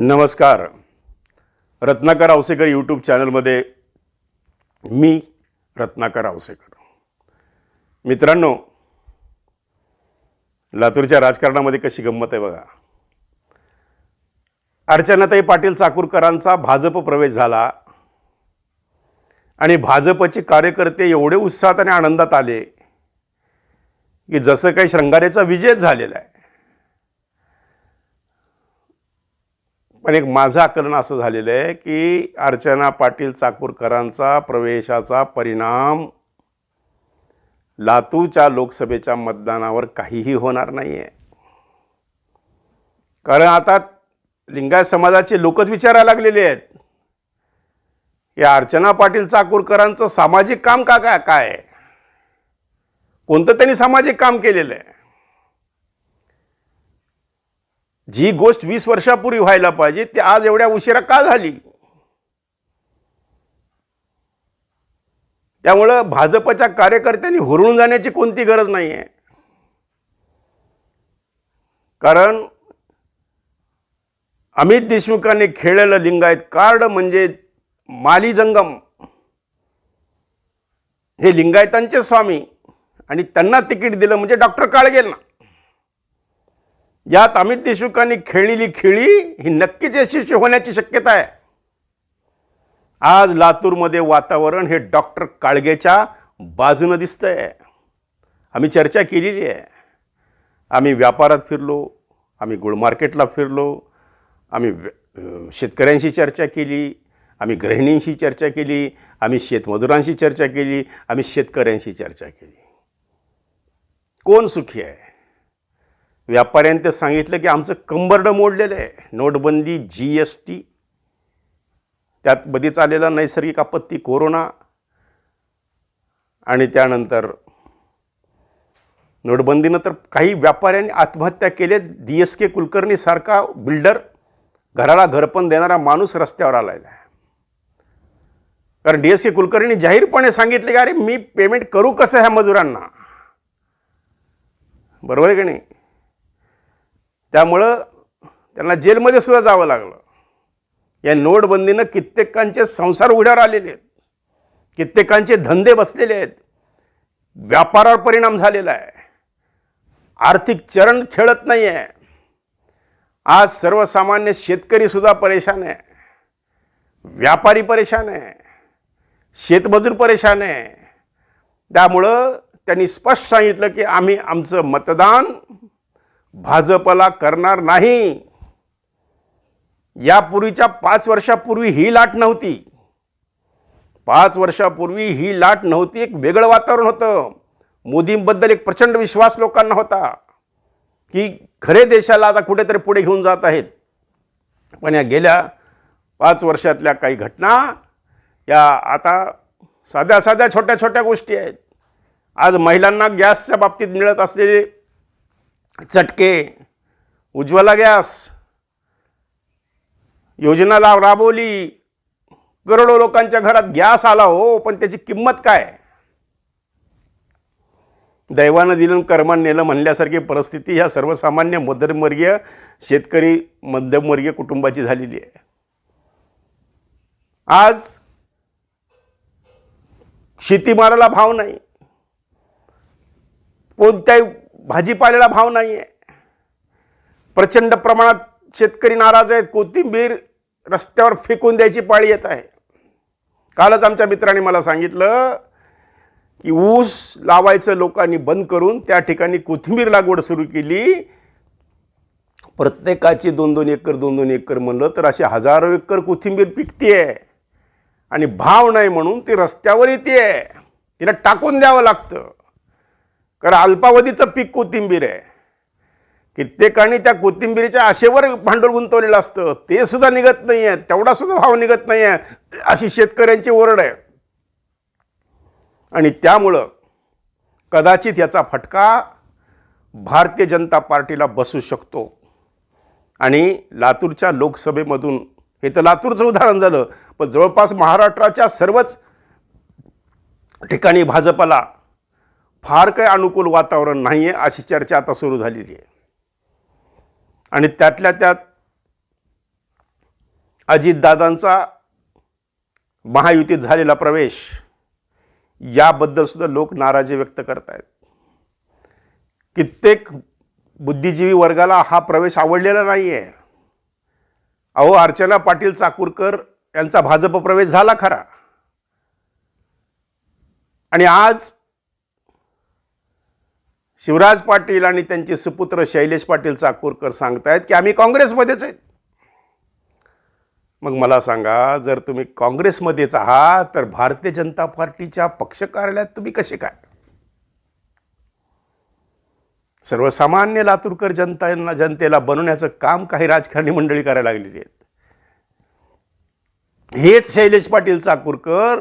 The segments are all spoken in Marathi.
नमस्कार. रत्नाकर आवसेकर यूट्यूब चॅनलमध्ये मी रत्नाकर आवसेकर. मित्रांनो लातूरच्या राजकारणामध्ये कशी गंमत आहे बघा. अर्चनाताई पाटील चाकूरकरांचा भाजप प्रवेश झाला. आणि भाजपचे कार्यकर्ते एवढे उत्साहात आणि आनंदात आले की जसं काही श्रंगारेचा विजयच झालेला आहे पण एक माझं आकलन असं झालेलं आहे की अर्चना पाटील चाकूरकरांचा प्रवेशाचा परिणाम लातूरच्या लोकसभेच्या मतदानावर काहीही होणार नाही आहे कारण आता लिंगायत समाजाचे लोकच विचारायला लागलेले आहेत. या अर्चना पाटील चाकूरकरांचं सामाजिक काम का काय काय? आहे? कोणतं त्यांनी सामाजिक काम केलेलं आहे? जी गोष्ट वीस वर्षापूर्वी व्हायला पाहिजे ती आज एवढ्या उशिरा का झाली? त्यामुळं भाजपच्या कार्यकर्त्यांनी हुरळून जाण्याची कोणती गरज नाही आहे कारण अमित देशमुखांनी खेळलेलं लिंगायत कार्ड म्हणजे माली जंगम हे लिंगायतांचे स्वामी आणि त्यांना तिकीट दिलं म्हणजे डॉक्टर काळगेल ना यात अमित देशमुखांनी खेळलेली खेळी ही नक्कीच यशस्वी होण्याची शक्यता आहे. आज लातूरमध्ये वातावरण हे डॉक्टर काळगेच्या बाजूनं दिसतंय. आम्ही चर्चा केलेली आहे. आम्ही व्यापारात फिरलो आम्ही गुळ मार्केटला फिरलो आम्ही शेतकऱ्यांशी चर्चा केली आम्ही गृहिणींशी चर्चा केली आम्ही शेतमजुरांशी चर्चा केली आम्ही शेतकऱ्यांशी चर्चा केली. कोण सुखी आहे? व्यापाऱ्यांनी ते सांगितलं की आमचं कंबरडं मोडलेलं आहे. नोटबंदी जी एस टी त्यात मध्येच आलेला नैसर्गिक आपत्ती कोरोना आणि त्यानंतर नोटबंदीनं तर काही व्यापाऱ्यांनी आत्महत्या केल्या डी एस के कुलकर्णीसारखा बिल्डर घराला घरपण देणारा माणूस रस्त्यावर आलेला आहे. कारण डी एस के कुलकर्णी जाहीरपणे सांगितले की अरे मी पेमेंट करू कसं ह्या मजुरांना? बरोबर आहे की नाही? त्यामुळं त्यांना जेलमध्ये सुद्धा जावं लागलं. या नोटबंदीनं कित्येकांचे संसार उघड्यावर आलेले आहेत. कित्येकांचे धंदे बसलेले आहेत. व्यापारावर परिणाम झालेला आहे. आर्थिक चरण खेळत नाही आहे आज सर्वसामान्य शेतकरीसुद्धा परेशान आहे. व्यापारी परेशान आहे. शेतमजूर परेशान आहे. त्यामुळं त्यांनी स्पष्ट सांगितलं की आम्ही आमचं मतदान भाजपला करणार नाही. यापूर्वीच्या पाच वर्षापूर्वी ही लाट नव्हती. पाच वर्षापूर्वी ही लाट नव्हती एक वेगळं वातावरण होतं. मोदींबद्दल एक प्रचंड विश्वास लोकांना होता की खरे देशाला आता कुठेतरी पुढे घेऊन जात आहेत. पण या गेल्या पाच वर्षातल्या काही घटना या आता साध्या साध्या छोट्या छोट्या गोष्टी आहेत. आज महिलांना गॅसच्या बाबतीत मिळत असलेले चटके उज्ज्वला गॅस योजना लाभ राबवली. करोडो लोकांच्या घरात गॅस आला हो पण त्याची किंमत काय? दैवानं दिलं कर्मान नेलं म्हणल्यासारखी परिस्थिती ह्या सर्वसामान्य मध्यमवर्गीय शेतकरी मध्यमवर्गीय कुटुंबाची झालेली आहे. आज शेतीमालाला भाव नाही. कोणत्याही भाजीपाल्याला भाव नाही आहे प्रचंड प्रमाणात शेतकरी नाराज आहेत. कोथिंबीर रस्त्यावर फेकून द्यायची पाळी येत आहे. कालच आमच्या मित्राने मला सांगितलं की ऊस लावायचं लोकांनी बंद करून त्या ठिकाणी कोथिंबीर लागवड सुरू केली. प्रत्येकाची दोन दोन एकर दोन दोन एकर म्हणलं तर अशी हजारो एकर कोथिंबीर पिकते आणि भाव नाही म्हणून ती रस्त्यावर येते तिला टाकून द्यावं लागतं. कारण अल्पावधीचं पीक कोथिंबीर आहे. कित्येकांनी त्या कोथिंबीरीच्या आशेवर भांडवल गुंतवलेलं असतं. ते सुद्धा निघत नाही आहे तेवढा सुद्धा भाव निघत नाही आहे अशी शेतकऱ्यांची ओरड आहे. आणि त्यामुळं कदाचित याचा फटका भारतीय जनता पार्टीला बसू शकतो. आणि लातूरच्या लोकसभेमधून हे तर लातूरचं उदाहरण झालं पण जवळपास महाराष्ट्राच्या सर्वच ठिकाणी भाजपला फार काही अनुकूल वातावरण नाही आहे अशी चर्चा आता सुरू झालेली आहे. आणि त्यातल्या त्यात अजितदादांचा महायुतीत झालेला प्रवेश याबद्दल सुद्धा लोक नाराजी व्यक्त करत आहेत कित्येक बुद्धिजीवी वर्गाला हा प्रवेश आवडलेला नाही आहे अहो अर्चना पाटील चाकूरकर यांचा भाजप प्रवेश झाला खरा. आणि आज शिवराज पाटील आणि त्यांचे सुपुत्र शैलेश पाटील चाकूरकर सांगतायत की आम्ही काँग्रेसमध्येच आहेत. मग मला सांगा जर तुम्ही काँग्रेसमध्येच आहात तर भारतीय जनता पार्टीच्या पक्ष कार्यालयात तुम्ही कसे काय? सर्वसामान्य लातूरकर जनता जनतेला बनवण्याचं काम काही राजकारणी मंडळी करायला लागलेली आहेत. हेच शैलेश पाटील चाकूरकर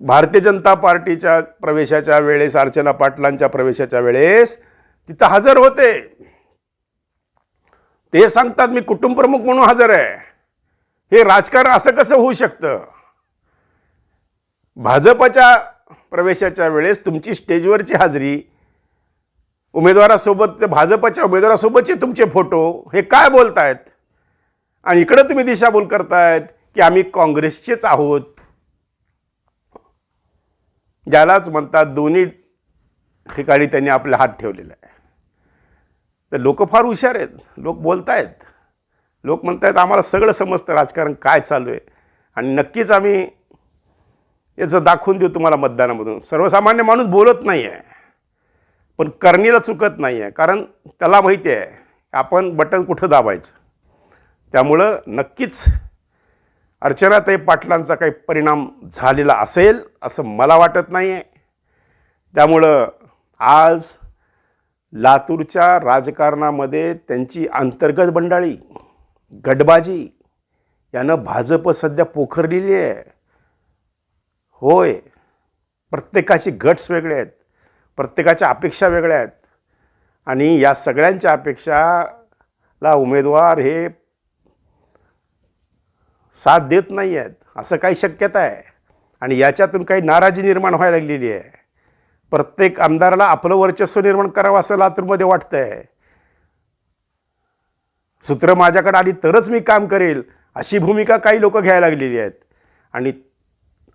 भारतीय जनता पार्टीच्या प्रवेशाच्या वेळेस अर्चना पाटलांच्या प्रवेशाच्या वेळेस तिथं हजर होते. ते सांगतात मी कुटुंब प्रमुख म्हणून हजर आहे. हे राजकारण असं कसं होऊ शकतं? भाजपच्या प्रवेशाच्या वेळेस तुमची स्टेजवरची हाजरी उमेदवारासोबत भाजपच्या उमेदवारासोबतचे तुमचे फोटो हे काय बोलतायत? आणि इकडं तुम्ही दिशाभूल करतायत की आम्ही काँग्रेसचेच आहोत. ज्यालाच म्हणतात दोन्ही ठिकाणी त्यांनी आपला हात ठेवलेला आहे तर लोक फार हुशार आहेत. लोक बोलतायत. लोक म्हणतायत आम्हाला सगळं समजतं राजकारण काय चालू आहे. आणि नक्कीच आम्ही याचं दाखवून देऊ तुम्हाला मतदानामधून. सर्वसामान्य माणूस बोलत नाही आहे पण करणीला चुकत नाही आहे कारण त्याला माहिती आहे आपण बटन कुठं दाबायचं? त्यामुळं नक्कीच अर्चनाताई पाटलांचा काही परिणाम झालेला असेल असं मला वाटत नाही आहे त्यामुळं आज लातूरच्या राजकारणामध्ये त्यांची अंतर्गत बंडाळी गटबाजी यानं भाजप सध्या पोखरलेली आहे. होय प्रत्येकाची गट्स वेगळे आहेत प्रत्येकाच्या अपेक्षा वेगळ्या आहेत. आणि या सगळ्यांच्या अपेक्षाला उमेदवार हे साथ देत नाही आहेत. असं काही शक्यता आहे. आणि याच्यातून काही नाराजी निर्माण व्हायला लागलेली आहे. प्रत्येक आमदाराला आपलं वर्चस्व निर्माण करावं असं लातूरमध्ये वाटतं आहे सूत्र माझ्याकडे आली तरच मी काम करेल अशी भूमिका काही लोक घ्यायला लागलेली आहेत. आणि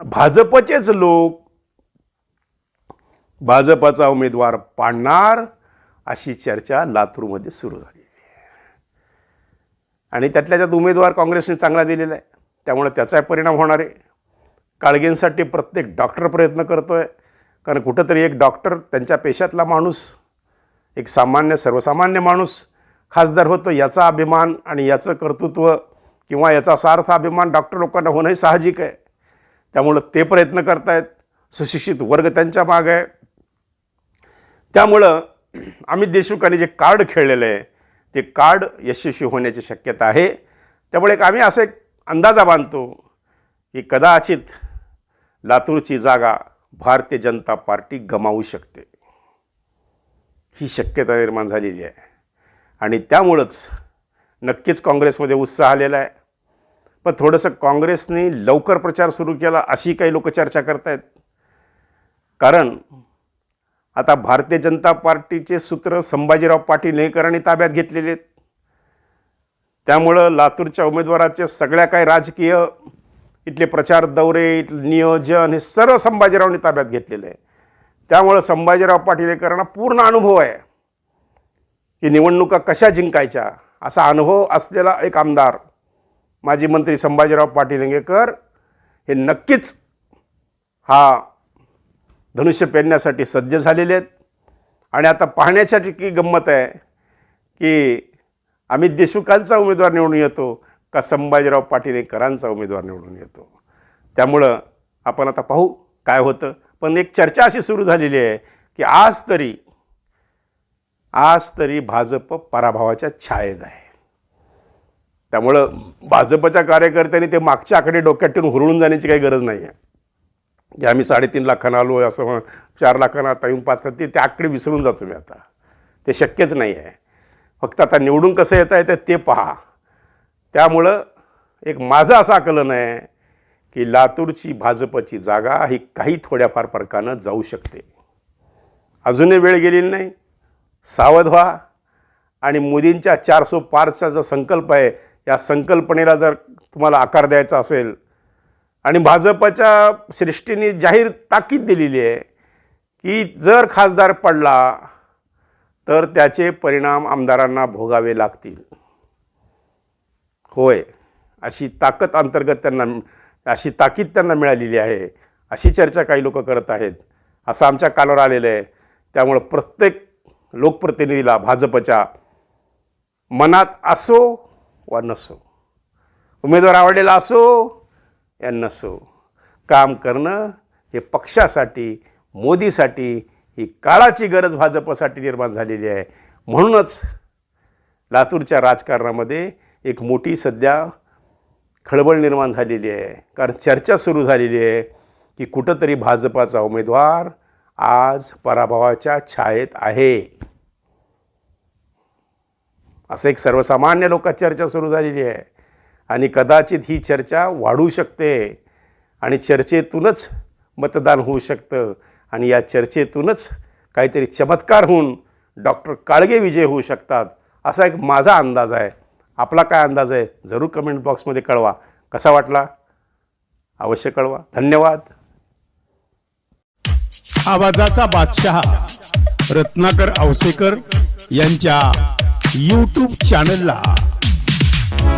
भाजपचेच लोक भाजपाचा उमेदवार पाडणार अशी चर्चा लातूरमध्ये सुरू झाली. आणि त्यातल्या त्यात उमेदवार काँग्रेसने चांगला दिलेला आहे. त्यामुळे त्याचा परिणाम होणार आहे. काळगींसाठी प्रत्येक डॉक्टर प्रयत्न करतो आहे कारण कुठंतरी एक डॉक्टर त्यांच्या पेशातला माणूस एक सामान्य सर्वसामान्य माणूस खासदार होतो याचा अभिमान आणि याचं कर्तृत्व किंवा याचा सार्थ अभिमान डॉक्टर लोकांना होणंही साहजिक आहे. त्यामुळं ते प्रयत्न करतायत. सुशिक्षित वर्ग त्यांच्या मागं आहे. त्यामुळं अमित देशमुखांनी जे कार्ड खेळलेलं आहे ते कार्ड यशस्वी होण्याची शक्यता आहे. त्यामुळे एक आम्ही असं एक अंदाजा बांधतो की कदाचित लातूरची जागा भारतीय जनता पार्टी गमावू शकते. ही शक्यता निर्माण झालेली आहे. आणि त्यामुळंच नक्कीच काँग्रेसमध्ये उत्साह आलेला आहे. पण थोडंसं काँग्रेसने लवकर प्रचार सुरू केला अशी काही लोक चर्चा करत आहेत कारण आता भारतीय जनता पार्टीचे सूत्र संभाजीराव पाटील नेकरांनी ताब्यात घेतलेले आहेत. त्यामुळं लातूरच्या उमेदवाराचे सगळ्या काही राजकीय इथले प्रचार दौरे नियोजन हे सर्व संभाजीरावने ताब्यात घेतलेलं आहे. त्यामुळं संभाजीराव पाटीलेकरांना पूर्ण अनुभव आहे. की निवडणुका कशा जिंकायच्या असा अनुभव असलेला एक आमदार माजी मंत्री संभाजीराव पाटीलंगेकर हे नक्कीच हा धनुष्य पेरण्यासाठी सज्ज झालेले आहेत. आणि आता पाहण्याच्या की गंमत आहे की अमित देशमुखांचा उमेदवार निवडून येतो का संभाजीराव पाटीलेकरांचा उमेदवार निवडून येतो? त्यामुळं आपण आता पाहू काय होतं. पण एक चर्चा अशी सुरू झालेली आहे की आज तरी आज तरी भाजप पराभवाच्या छायेत आहे. त्यामुळं भाजपच्या कार्यकर्त्यांनी ते मागच्या आकडे डोक्यात ठेवून हुरळून जाण्याची काही गरज नाही आहे की आम्ही साडेतीन लाखांना आलो असं चार लाखांना आता येऊन पाच ते ते आकडे विसरून जातो मी आता. ते शक्यच नाही आहे. फक्त आता निवडून कसं येता येतं ते पहा. त्यामुळं एक माझं असं आकलन आहे की लातूरची भाजपची जागा ही काही थोड्याफार फरकानं जाऊ शकते. अजूनही वेळ गेलेली नाही. सावध व्हा. आणि मोदींच्या चारसो पारचा जो संकल्प आहे या संकल्पनेला जर तुम्हाला आकार द्यायचा असेल आणि भाजपच्या सृष्टीने जाहीर ताकीद दिलेली आहे की जर खासदार पडला तर त्याचे परिणाम आमदारांना भोगावे लागतील. होय अशी ताकद अंतर्गत त्यांना अशी ताकीद त्यांना मिळालेली आहे अशी चर्चा काही लोक करत आहेत असं आमच्या कानावर आलेलं आहे. त्यामुळं प्रत्येक लोकप्रतिनिधीला भाजपच्या मनात असो वा नसो उमेदवार आवडलेला असो या नसो काम करणं हे पक्षासाठी मोदीसाठी ही काळाची गरज भाजपसाठी निर्माण झालेली आहे. म्हणूनच लातूरच्या राजकारणामध्ये एक मोठी सध्या खळबळ निर्माण झालेली आहे. कारण चर्चा सुरू झालेली आहे की कुठंतरी भाजपाचा उमेदवार आज पराभवाच्या छायेत आहे. असं एक सर्वसामान्य लोकात चर्चा सुरू झालेली आहे. आणि कदाचित ही चर्चा वाढू शकते. आणि चर्चेतूनच मतदान होऊ शकतं. आणि या चर्चेतूनच काहीतरी चमत्कार होऊन डॉक्टर काळगे विजय होऊ शकतात असा एक माझा अंदाज आहे. आपला काय अंदाज आहे? जरूर कमेंट बॉक्समध्ये कळवा. कसा वाटला? अवश्य कळवा. धन्यवाद. आवाजाचा बादशहा रत्नाकर औसेकर यांच्या यूट्यूब चॅनलला